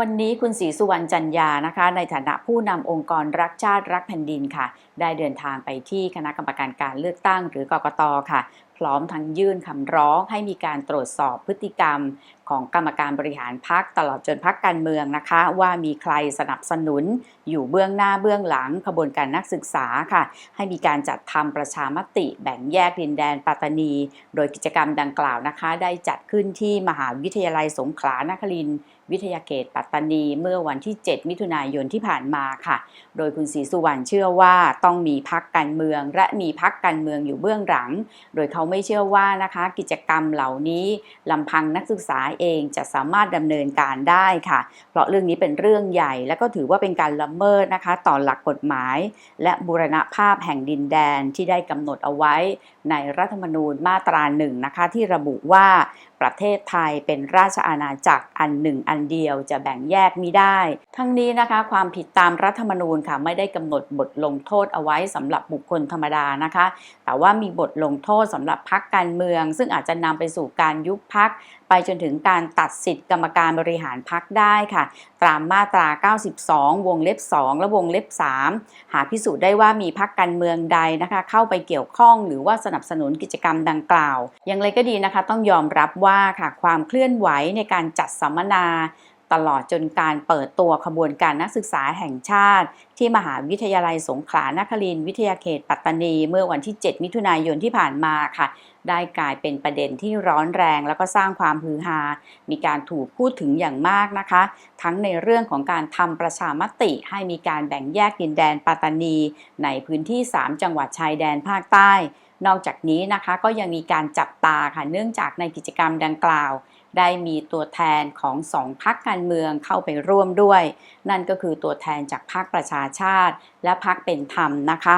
วันนี้คุณศรีสุวรรณจันยานะคะ ในฐานะผู้นำองค์กรรักชาติรักแผ่นดินค่ะ ได้เดินทางไปที่คณะกรรมการการเลือกตั้งหรือกกตค่ะ พร้อมทั้งยื่นคำร้องให้มีการตรวจสอบพฤติกรรม ของกรรมการบริหารพักตลอดจนพักการเมืองนะคะ ว่ามีใครสนับสนุน อยู่เบื้องหน้าเบื้องหลังขบวนการนักศึกษาค่ะ ให้มีการจัดทำประชามติแบ่งแยกดินแดนปัตตานี โดยกิจกรรมดังกล่าวนะคะ ได้จัดขึ้นที่มหาวิทยาลัยสงขลานครินทร์ วิทยาเขตปัตตานีเมื่อวันที่ 7 มิถุนายนที่ผ่านมาค่ะ โดยคุณศรีสุวรรณเชื่อว่าต้องมีพักการเมือง และมีพักการเมืองอยู่เบื้องหลัง โดยเขาไม่เชื่อว่านะคะกิจกรรมเหล่านี้ลำพังนักศึกษาเองจะสามารถดำเนินการได้ค่ะ เพราะเรื่องนี้เป็นเรื่องใหญ่ และก็ถือว่าเป็นการละเมิดนะคะต่อหลักกฎหมาย และบูรณภาพแห่งดินแดนที่ได้กำหนดเอาไว้ในรัฐธรรมนูญมาตราหนึ่งนะคะที่ระบุว่าประเทศไทยเป็นราชอาณาจักรอันหนึ่งอันเดียวจะแบ่งแยกมิได้ ทั้งนี้นะคะ ความผิดตามรัฐธรรมนูญค่ะไม่ได้กำหนดบทลงโทษเอาไว้สำหรับบุคคลธรรมดานะคะ แต่ว่ามีบทลงโทษสำหรับพักการเมือง ซึ่งอาจจะนำไปสู่การยุบพัก ไปจนถึงการตัดสิทธิกรรมการบริหารพักได้ค่ะ ตามมาตรา 92 วงเล็บ 2 และวงเล็บ 3 หาพิสูจน์ได้ว่ามีพักการเมืองใดนะคะ เข้าไปเกี่ยวข้องหรือว่าสนับสนุนกิจกรรมดังกล่าว อย่างไรก็ดีนะคะ ต้องยอมรับว่าค่ะความเคลื่อนไหวในการจัดสัมมนา ตลอดจนการเปิดตัวขบวนการนักศึกษาแห่งชาติ ที่มหาวิทยาลัยสงขลานครินทร์วิทยาเขตปัตตานี เมื่อวันที่ 7 มิถุนายนที่ผ่านมาค่ะ ได้กลายเป็นประเด็นที่ร้อนแรงแล้วก็สร้างความฮือฮา มีการถูกพูดถึงอย่างมากนะคะ ทั้งในเรื่องของการทำประชามติให้มีการแบ่งแยกดินแดนปัตตานี ในพื้นที่ 3 จังหวัดชายแดนภาคใต้ นอกจากนี้นะคะก็ยังมีการจับตาค่ะเนื่องจากในกิจกรรมดังกล่าว ได้มีตัวแทนของสองพักการเมืองเข้าไปร่วมด้วย นั่นก็คือตัวแทนจากพรรคประชาชาติ และพรรคเป็นธรรมนะคะ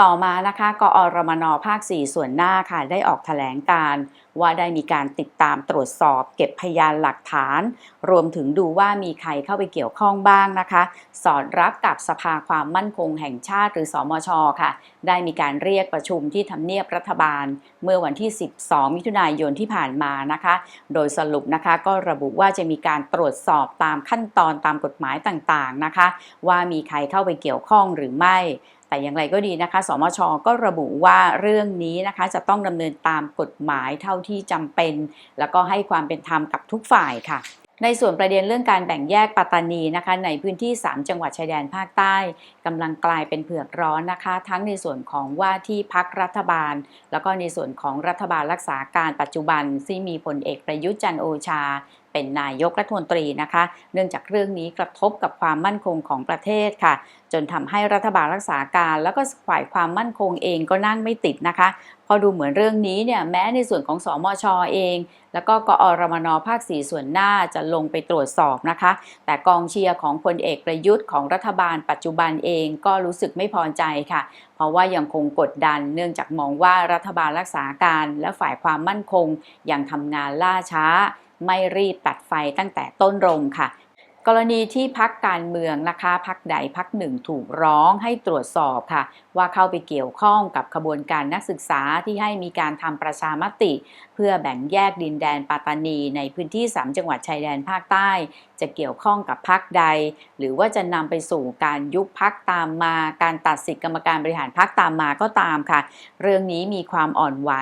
ต่อมานะคะกอรมนภาค 4 ส่วนหน้าค่ะได้ออกแถลงการ ว่าได้มีการติดตามตรวจสอบเก็บพยานหลักฐาน รวมถึงดูว่ามีใครเข้าไปเกี่ยวข้องบ้างนะคะ สอดรับกับสภาความมั่นคงแห่งชาติหรือสอมชค่ะ ได้มีการเรียกประชุมที่ทำเนียบรัฐบาล เมื่อวันที่ 12 มิถุนายนที่ผ่านมานะคะ โดยสรุปนะคะก็ระบุว่าจะมีการตรวจสอบตามขั้นตอนตามกฎหมายต่างๆนะคะ ว่ามีใครเข้าไปเกี่ยวข้องหรือไม่ แต่อย่างไรก็ดีนะคะ สมช ก็ระบุว่าเรื่องนี้นะคะจะต้องดำเนินตามกฎหมายเท่าที่จำเป็น แล้วก็ให้ความเป็นธรรมกับทุกฝ่ายค่ะในส่วนประเด็นเรื่องการแบ่งแยกปัตตานีนะคะ ในพื้นที่ 3 จังหวัดชายแดนภาคใต้กำลังกลายเป็นเผือกร้อนนะคะ ทั้งในส่วนของว่าที่พักรัฐบาล แล้วก็ในส่วนของรัฐบาลรักษาการปัจจุบันที่มีพลเอกประยุทธ์จันโอชา เป็นนายกรัฐมนตรีนะคะ เนื่องจากเรื่องนี้กระทบกับความมั่นคงของประเทศค่ะ จนทำให้รัฐบาลรักษาการ แล้วก็ฝ่ายความมั่นคงเองก็นั่งไม่ติดนะคะพอดูเหมือนเรื่องนี้เนี่ยแม้ในส่วนของสอมชอเอง แล้วก็กอรมนภาคสีส่วนหน้าจะลงไปตรวจสอบนะคะ แต่กองเชียร์ของพลเอกประยุทธ์ของรัฐบาลปัจจุบันเองก็รู้สึกไม่พอใจค่ะเพราะว่ายังคงกดดันเนื่องจากมองว่ารัฐบาลรักษาการและฝ่ายความมั่นคงยังทำงานล่าช้า ไม่รีบตัดไฟตั้งแต่ต้นรงค่ะ กรณีที่พักการเมืองนะคะพักใดพักหนึ่งถูกร้องให้ตรวจสอบค่ะ ว่าเข้าไปเกี่ยวข้องกับขบวนการนักศึกษาที่ให้มีการทำประชามติ เพื่อแบ่งแยกดินแดนปัตตานี ในพื้นที่ 3 จังหวัดชายแดนภาคใต้ จะเกี่ยวข้องกับพักใด หรือว่าจะนำไปสู่การยุบพักตามมา การตัดสิทธิกรรมการบริหารพักตามมาก็ตามค่ะ เรื่องนี้มีความอ่อนไหว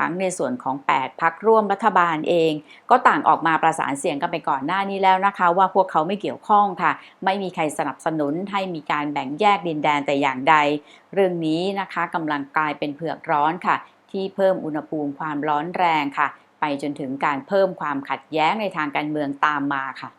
ทั้งในส่วนของ 8 พักร่วมรัฐบาลเอง ก็ต่างออกมาประสานเสียงกันไปก่อนหน้านี้แล้วนะคะ ว่าพวกเขาไม่เกี่ยวข้องค่ะ ไม่มีใครสนับสนุนให้มีการแบ่งแยกดินแดนแต่อย่างใด เรื่องนี้นะคะกำลังกลายเป็นเผือกร้อนค่ะ ที่เพิ่มอุณหภูมิความร้อนแรงค่ะ ไปจนถึงการเพิ่มความขัดแย้งในทางการเมืองตามมาค่ะ